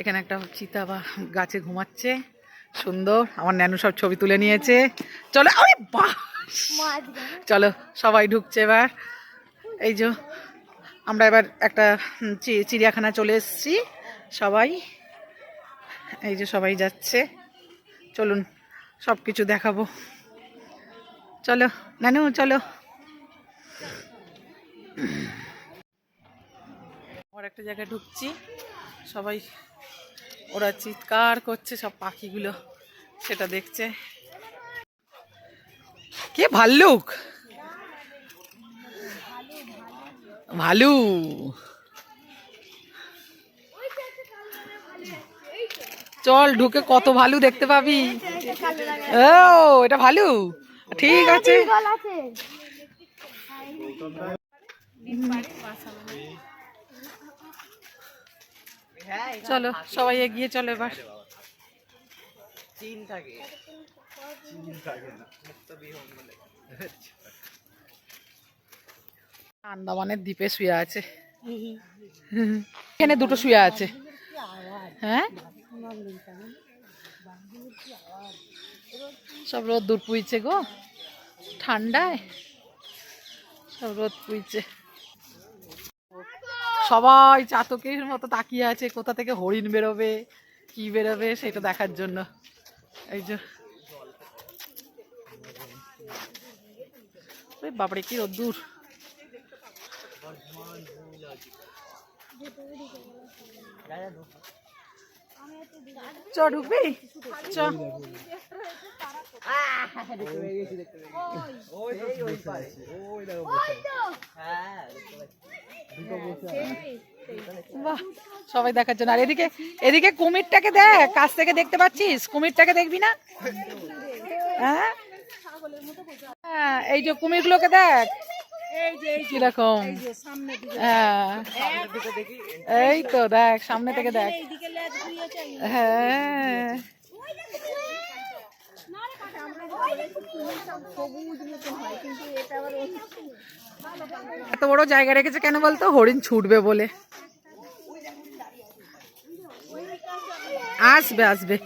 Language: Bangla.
এখানে একটা চিতা বা গাছে ঘুমাচ্ছে, সুন্দর, আমার ন্যানু সব ছবি তুলে নিয়েছে। চলো, আরে চলো, সবাই ঢুকছে এবার। এই যে, আমরা এবার একটা চিড়িয়াখানা চলে এসেছি, সবাই। এই যে, সবাই যাচ্ছে। চলুন সব কিছু দেখাবো। চলো নানু চলো। আর একটা জায়গায় ঢুকছি। সবাই ওরা চিৎকার করছে সব পাখিগুলো সেটা দেখছে। কে ভাল্লুক? ভালু। চল ঢুকে কত ভালু দেখতে পাবি। ও এটা ভালু? ঠিক আছে। চলো সবাই এগিয়ে চলো এবার। আন্দামানের দ্বীপে শুয়ে আছে। এখানে দুটো শুয়ে আছে। হ্যাঁ? সব রোদ দূর পুইছে গো। ঠান্ডায়। সব রোদ পুইছে। সবাই চাতকের মতো তাকিয়ে আছে, কোথা থেকে হরিণ বেরোবে, কি বেরোবে সেটা দেখার জন্য। এই যে। বাপরে, কি রোদ্দুর। চ, ঢুকবি? চ। সবাই দেখার জন্য। আর এদিকে এদিকে কুমিরটাকে দেখ, কাছ থেকে দেখতে পাচ্ছিস? কুমিরটাকে দেখবি না? হ্যাঁ? হ্যাঁ এই যে কুমিরগুলোকে দেখ। কীরকম? হ্যাঁ। এই তো দেখ, সামনে থেকে দেখ। হ্যাঁ। এত বড় জায়গা রেখেছে কেন বলতো? হরিণ ছুটবে বলে। আসবে আসবে।